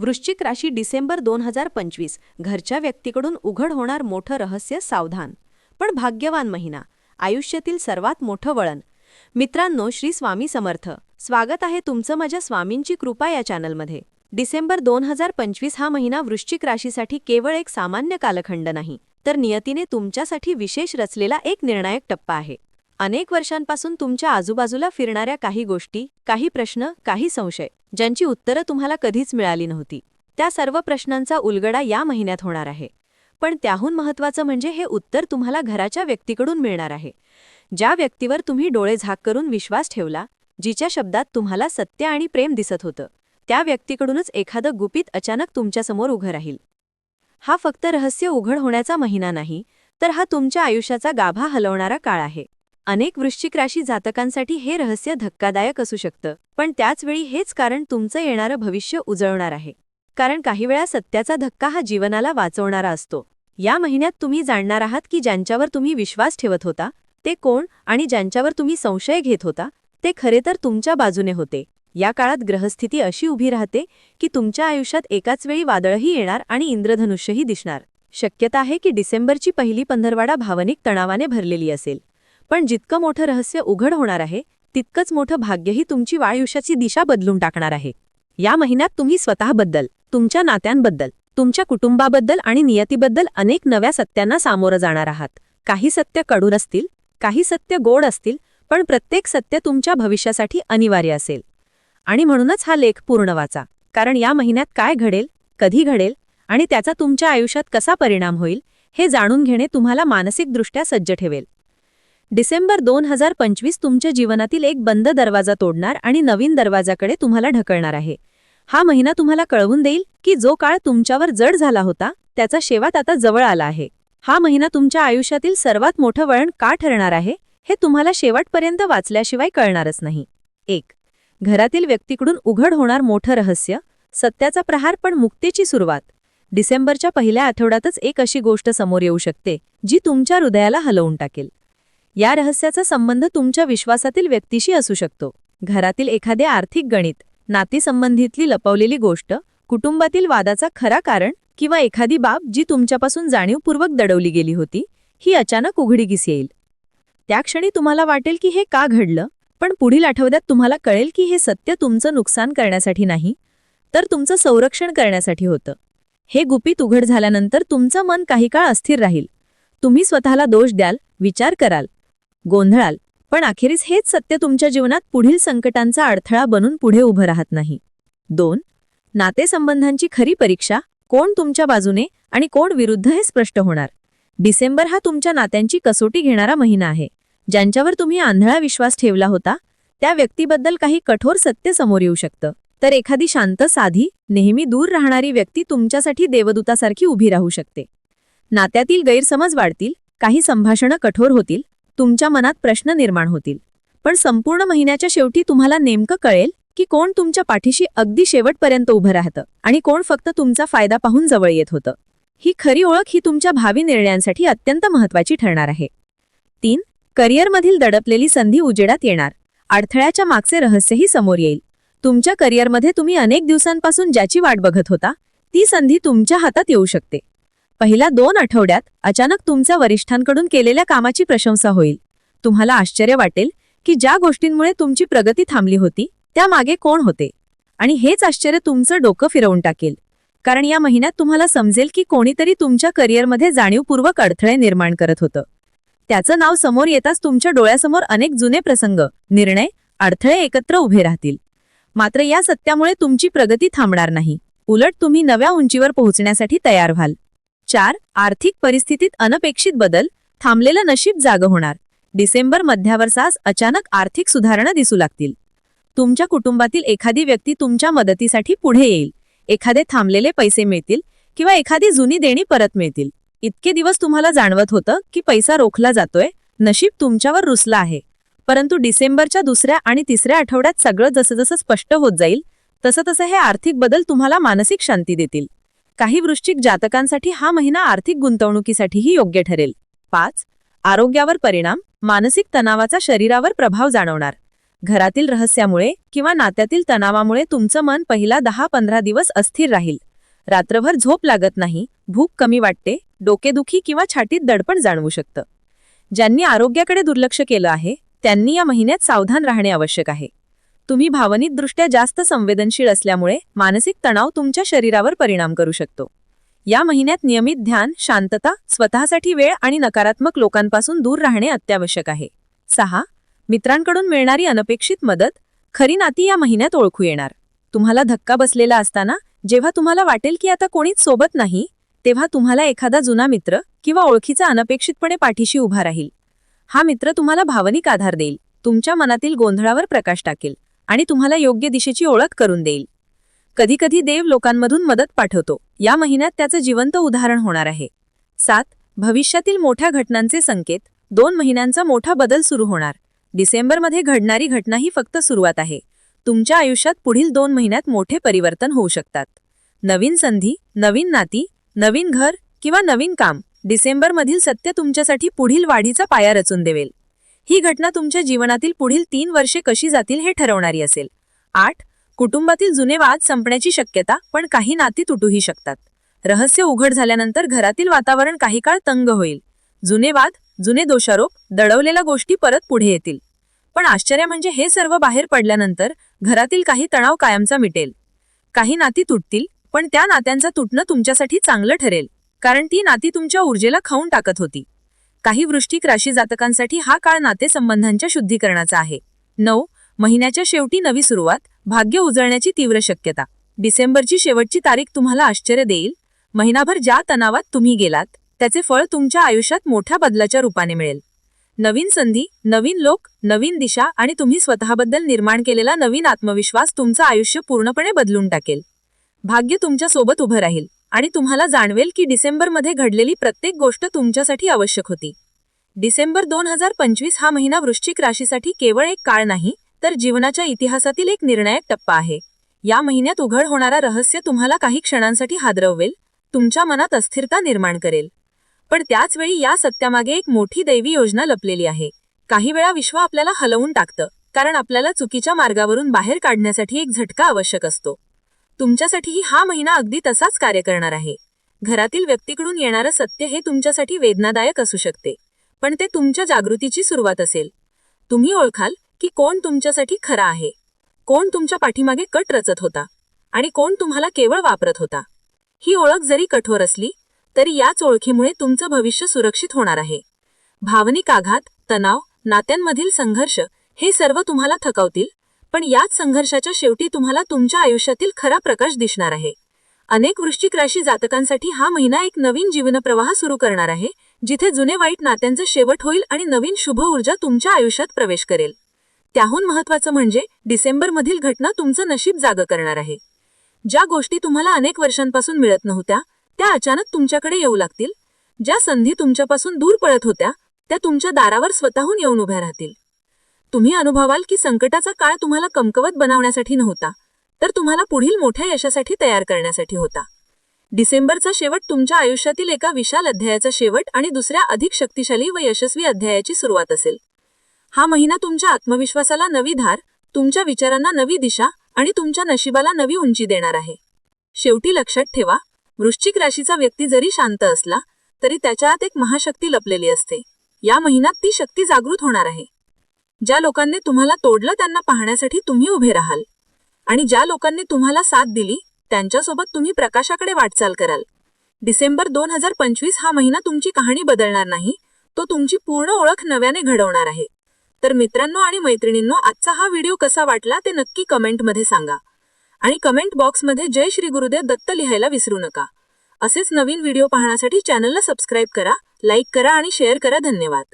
वृश्चिक राशी डिसेंबर दोन हजार पंचवीस. घरच्या व्यक्तीकडून उघड होणार मोठं रहस्य सावधान. पण भाग्यवान महिना. आयुष्यातील सर्वात मोठं वळण. मित्रांनो श्री स्वामी समर्थ. स्वागत आहे तुमचं माझ्या स्वामींची कृपा या चॅनलमध्ये. डिसेंबर दोन हजार पंचवीस हा महिना वृश्चिक राशीसाठी केवळ एक सामान्य कालखंड नाही तर नियतीने तुमच्यासाठी विशेष रचलेला एक निर्णायक टप्पा आहे. अनेक वर्षांपासून तुमच्या आजूबाजूला फिरणाऱ्या काही गोष्टी काही प्रश्न काही संशय ज्यांची उत्तरं तुम्हाला कधीच मिळाली नव्हती. त्या सर्व प्रश्नांचा उलगडा या महिन्यात होणार आहे. पण त्याहून महत्त्वाचं म्हणजे हे उत्तर तुम्हाला घराच्या व्यक्तीकडून मिळणार आहे. ज्या व्यक्तीवर तुम्ही डोळे झाक करून विश्वास ठेवला जिच्या शब्दात तुम्हाला सत्य आणि प्रेम दिसत होतं त्या व्यक्तीकडूनच एखादं गुपित अचानक तुमच्यासमोर उभं राहील. हा फक्त रहस्य उघड होण्याचा महिना नाही तर हा तुमच्या आयुष्याचा गाभा हलवणारा काळ आहे. अनेक वृश्चिक राशी जातकांसाठी हे रहस्य धक्कादायक असू शकतं. पण त्याचवेळी हेच कारण तुमचं येणारं भविष्य उजळणार आहे. कारण काही वेळा सत्याचा धक्का हा जीवनाला वाचवणारा असतो. या महिन्यात तुम्ही जाणणार आहात की ज्यांच्यावर तुम्ही विश्वास ठेवत होता ते कोण आणि ज्यांच्यावर तुम्ही संशय घेत होता ते खरे तर तुमच्या बाजूने होते. या काळात ग्रहस्थिती अशी उभी राहते की तुमच्या आयुष्यात एकाच वेळी वादळही येणार आणि इंद्रधनुष्यही दिसणार. शक्यता आहे की डिसेंबरची पहिली पंधरवाडा भावनिक तणावाने भरलेली असेल. पण जितकं मोठं रहस्य उघड होणार आहे तितकंच मोठं भाग्यही तुमची वायुष्याची दिशा बदलून टाकणार आहे. या महिन्यात तुम्ही स्वतःबद्दल तुमच्या नात्यांबद्दल तुमच्या कुटुंबाबद्दल आणि नियतीबद्दल अनेक नव्या सत्यांना सामोरं जाणार आहात. काही सत्यकडून असतील काही सत्य गोड असतील पण प्रत्येक सत्य तुमच्या भविष्यासाठी अनिवार्य असेल. आणि म्हणूनच हा लेख पूर्ण वाचा कारण या महिन्यात काय घडेल कधी घडेल आणि त्याचा तुमच्या आयुष्यात कसा परिणाम होईल हे जाणून घेणे तुम्हाला मानसिकदृष्ट्या सज्ज ठेवेल. डिसेंबर दोन हजार पंचवीस तुमच्या जीवनातील एक बंद दरवाजा तोडणार आणि नवीन दरवाजाकडे तुम्हाला ढकलणार आहे. हा महिना तुम्हाला कळवून देईल की जो काळ तुमच्यावर जड झाला होता त्याचा शेवात आता जवळ आला आहे. हा महिना तुमच्या आयुष्यातील सर्वात मोठं वळण का ठरणार आहे हे तुम्हाला शेवटपर्यंत वाचल्याशिवाय कळणारच नाही. एक घरातील व्यक्तीकडून उघड होणार मोठं रहस्य सत्याचा प्रहार पण मुक्तीची सुरुवात. डिसेंबरच्या पहिल्या आठवड्यातच एक अशी गोष्ट समोर येऊ शकते जी तुमच्या हृदयाला हलवून टाकेल. या रहस्याचा संबंध तुमच्या विश्वासातील व्यक्तीशी असू शकतो. घरातील एखादे आर्थिक गणित नातीसंबंधीतली लपवलेली गोष्ट कुटुंबातील वादाचा खरा कारण किंवा एखादी बाब जी तुमच्यापासून जाणीवपूर्वक दडवली गेली होती ही अचानक उघडीकीस येईल. त्या क्षणी तुम्हाला वाटेल की हे का घडलं पण पुढील आठवड्यात तुम्हाला कळेल की हे सत्य तुमचं नुकसान करण्यासाठी नाही तर तुमचं संरक्षण करण्यासाठी होतं. हे गुपित उघड झाल्यानंतर तुमचं मन काही काळ अस्थिर राहील. तुम्ही स्वतःला दोष द्याल विचार कराल गोंधळाल. पण अखेरीस हेच सत्य तुमच्या जीवनात पुढील संकटांचा अडथळा बनून पुढे उभं राहत नाही. दोन. नातेसंबंधांची खरी परीक्षा कोण तुमच्या बाजूने आणि कोण विरुद्ध हे स्पष्ट होणार. डिसेंबर हा तुमच्या नात्यांची कसोटी घेणारा महिना आहे. ज्यांच्यावर तुम्ही आंधळा विश्वास ठेवला होता त्या व्यक्तीबद्दल काही कठोर सत्य समोर येऊ शकतं. तर एखादी शांत साधी नेहमी दूर राहणारी व्यक्ती तुमच्यासाठी देवदूतासारखी उभी राहू शकते. नात्यातील गैरसमज वाढतील काही संभाषणं कठोर होतील तुमच्या मनात प्रश्न निर्माण होतील. पण संपूर्ण महिन्याच्या शेवटी तुम्हाला नेमकं कळेल की कोण तुमच्या पाठीशी अगदी शेवटपर्यंत उभं राहतं आणि कोण फक्त तुमचा फायदा पाहून जवळ येत होतं. ही खरी ओळख ही तुमच्या भावी निर्णयांसाठी अत्यंत महत्वाची ठरणार आहे. तीन करिअरमधील दडपलेली संधी उजेडात येणार. अडथळ्याच्या मागचे रहस्यही समोर येईल. तुमच्या करिअरमध्ये तुम्ही अनेक दिवसांपासून ज्याची वाट बघत होता ती संधी तुमच्या हातात येऊ शकते. पहिल्या दोन आठवड्यात अचानक तुमच्या वरिष्ठांकडून केलेल्या कामाची प्रशंसा होईल. तुम्हाला आश्चर्य वाटेल की ज्या गोष्टींमुळे तुमची प्रगती थांबली होती त्यामागे कोण होते? आणि हेच आश्चर्य तुमचं डोकं फिरवून टाकेल. कारण या महिन्यात तुम्हाला समजेल की कोणीतरी तुमच्या करिअरमध्ये जाणीवपूर्वक अडथळे निर्माण करत होतं. त्याचं नाव समोर येताच तुमच्या डोळ्यासमोर अनेक जुने प्रसंग निर्णय अडथळे एकत्र उभे राहतील. मात्र या सत्यामुळे तुमची प्रगती थांबणार नाही. उलट तुम्ही नव्या उंचीवर पोहोचण्यासाठी तयार व्हाल. चार आर्थिक परिस्थितीत अनपेक्षित बदल थांबलेलं नशीब जागं होणार. डिसेंबर मध्यावरसास अचानक आर्थिक सुधारणा दिसू लागतील. तुमच्या कुटुंबातील एखादी व्यक्ती तुमच्या मदतीसाठी पुढे येईल. एखादे थांबलेले पैसे मिळतील किंवा एखादी जुनी देणी परत मिळतील. इतके दिवस तुम्हाला जाणवत होतं की पैसा रोखला जातोय नशीब तुमच्यावर रुसला आहे. परंतु डिसेंबरच्या दुसऱ्या आणि तिसऱ्या आठवड्यात सगळं जसं जसं स्पष्ट होत जाईल तसं तसं हे आर्थिक बदल तुम्हाला मानसिक शांती देतील. काही वृश्चिक जातकांसाठी हा महिना आर्थिक गुंतवणुकीसाठीही योग्य ठरेल. पाच आरोग्यावर परिणाम मानसिक तणावाचा शरीरावर प्रभाव जाणवणार. घरातील रहस्यामुळे किंवा नात्यातील तणावामुळे तुमचं मन पहिला दहा पंधरा दिवस अस्थिर राहील. रात्रभर झोप लागत नाही भूक कमी वाटते डोकेदुखी किंवा छातीत दडपण जाणवू शकतं. ज्यांनी आरोग्याकडे दुर्लक्ष केलं आहे त्यांनी या महिन्यात सावधान राहणे आवश्यक आहे. तुम्ही भावनिकदृष्ट्या जास्त संवेदनशील असल्यामुळे मानसिक तणाव तुमच्या शरीरावर परिणाम करू शकतो. या महिन्यात नियमित ध्यान शांतता स्वतःसाठी वेळ आणि नकारात्मक लोकांपासून दूर राहणे अत्यावश्यक आहे. सहा मित्रांकडून मिळणारी अनपेक्षित मदत. खरी नाती या महिन्यात ओळखू येणार. तुम्हाला धक्का बसलेला असताना जेव्हा तुम्हाला वाटेल की आता कोणीच सोबत नाही तेव्हा तुम्हाला एखादा जुना मित्र किंवा ओळखीचा अनपेक्षितपणे पाठीशी उभा राहील. हा मित्र तुम्हाला भावनिक आधार देईल. तुमच्या मनातील गोंधळावर प्रकाश टाकेल. आणि तुम्हाला योग्य दिशेची ओळख करून देईल. कधीकधी देव लोकांमधून मदत पाठवतो. या महिन्यात त्याचं जिवंत उदाहरण होणार आहे. सात भविष्यातील मोठ्या घटनांचे संकेत. दोन महिन्यांचा मोठा बदल सुरू होणार. डिसेंबरमध्ये घडणारी घटना ही फक्त सुरुवात आहे. तुमच्या आयुष्यात पुढील दोन महिन्यात मोठे परिवर्तन होऊ शकतात. नवीन संधी नवीन नाती नवीन घर किंवा नवीन काम डिसेंबरमधील सत्य तुमच्यासाठी पुढील वाढीचा पाया रचून देवेल. ही घटना तुमच्या जीवनातील पुढील तीन वर्षे कशी जातील हे ठरवणारी असेल. आठ कुटुंबातील जुने वाद संपण्याची शक्यता पण काही नाती तुटूही शकतात. रहस्य उघड झाल्यानंतर घरातील वातावरण काही काळ तंग होईल. जुने वाद जुने दोषारोप दडवलेल्या गोष्टी परत पुढे येतील. पण आश्चर्य म्हणजे हे सर्व बाहेर पडल्यानंतर घरातील काही तणाव कायमचा मिटेल. काही नाती तुटतील पण त्या नात्यांचं तुटणं तुमच्यासाठी चांगलं ठरेल. कारण ती नाती तुमच्या ऊर्जेला खाऊन टाकत होती. काही वृष्टिक राशी जातकांसाठी हा काळ नातेसंबंधांच्या शुद्धीकरणाचा आहे. नऊ महिन्याच्या शेवटी नवी सुरुवात भाग्य उजळण्याची तीव्र शक्यता. डिसेंबरची शेवटची तारीख तुम्हाला आश्चर्य देईल. महिनाभर ज्या तणावात तुम्ही गेलात त्याचे फळ तुमच्या आयुष्यात मोठ्या बदलाच्या रूपाने मिळेल. नवीन संधी नवीन लोक नवीन दिशा आणि तुम्ही स्वतःबद्दल निर्माण केलेला नवीन आत्मविश्वास तुमचं आयुष्य पूर्णपणे बदलून टाकेल. भाग्य तुमच्यासोबत उभं राहील. आणि तुम्हाला जाणवेल की डिसेंबरमध्ये घडलेली प्रत्येक गोष्ट तुमच्यासाठी आवश्यक होती. डिसेंबर दोन हजार पंचवीस हा महिना वृश्चिक राशीसाठी केवळ एक काळ नाही तर जीवनाच्या इतिहासातील एक निर्णायक टप्पा आहे. या महिन्यात उघड होणारा रहस्य तुम्हाला काही क्षणांसाठी हादरवेल तुमच्या मनात अस्थिरता निर्माण करेल. पण त्याच वेळी या सत्यामागे एक मोठी दैवी योजना लपलेली आहे. काही वेळा विश्व आपल्याला हलवून टाकतं कारण आपल्याला चुकीच्या मार्गावरून बाहेर काढण्यासाठी एक झटका आवश्यक असतो. तुमच्यासाठीही हा महिना अगदी तसाच कार्य करणार आहे. घरातील व्यक्तीकडून येणारं सत्य हे तुमच्यासाठी वेदनादायक असू शकते. पण ते तुमच्या जागृतीची सुरुवात असेल. तुम्ही ओळखाल की कोण तुमच्यासाठी खरा आहे. कोण तुमच्या पाठीमागे कट रचत होता. आणि कोण तुम्हाला केवळ वापरत होता. ही ओळख जरी कठोर असली तरी याच ओळखीमुळे तुमचं भविष्य सुरक्षित होणार आहे. भावनिक आघात तणाव नात्यांमधील संघर्ष हे सर्व तुम्हाला थकवतील. पण याच संघर्षाच्या शेवटी तुम्हाला तुमच्या आयुष्यातील खरा प्रकाश दिसणार आहे. अनेक वृश्चिक राशी जातकांसाठी हा महिना एक नवीन जीवनप्रवाह सुरू करणार आहे जिथे जुने वाईट नात्यांचं शेवट होईल आणि नवीन शुभ ऊर्जा तुमच्या आयुष्यात प्रवेश करेल. त्याहून महत्वाचं म्हणजे डिसेंबरमधील घटना तुमचं नशीब जागं करणार आहे. ज्या गोष्टी तुम्हाला अनेक वर्षांपासून मिळत नव्हत्या त्या अचानक तुमच्याकडे येऊ लागतील. ज्या संधी तुमच्यापासून दूर पळत होत्या त्या तुमच्या दारावर स्वतःहून येऊन उभ्या राहतील. तुम्ही अनुभवाल की संकटाचा काळ तुम्हाला कमकवत बनवण्यासाठी नव्हता तर तुम्हाला पुढील मोठ्या यशासाठी तयार करण्यासाठी होता. डिसेंबरचा शेवट तुमच्या आयुष्यातील एका विशाल अध्यायाचा शेवट आणि दुसऱ्या अधिक शक्तिशाली व यशस्वी अध्यायाची सुरुवात असेल. हा महिना तुमच्या आत्मविश्वासाला नवी धार तुमच्या विचारांना नवी दिशा आणि तुमच्या नशिबाला नवी उंची देणार आहे. शेवटी लक्षात ठेवा वृश्चिक राशीचा व्यक्ती जरी शांत असला तरी त्याच्या आत एक महाशक्ती लपलेली असते. या महिन्यात ती शक्ती जागृत होणार आहे. ज्या लोकांनी तुम्हाला तोडलं त्यांना पाहण्यासाठी तुम्ही उभे राहाल. आणि ज्या लोकांनी तुम्हाला साथ दिली त्यांच्यासोबत तुम्ही प्रकाशाकडे वाटचाल कराल. डिसेंबर दोन हजार पंचवीस हा महिना तुमची कहाणी बदलणार नाही तो तुमची पूर्ण ओळख नव्याने घडवणार आहे. तर मित्रांनो आणि मैत्रिणींनो आजचा हा व्हिडिओ कसा वाटला ते नक्की कमेंटमध्ये सांगा. आणि कमेंट बॉक्समध्ये जय श्री गुरुदेव दत्त लिहायला विसरू नका. असेच नवीन व्हिडिओ पाहण्यासाठी चॅनलला सबस्क्राईब करा लाईक करा आणि शेअर करा. धन्यवाद.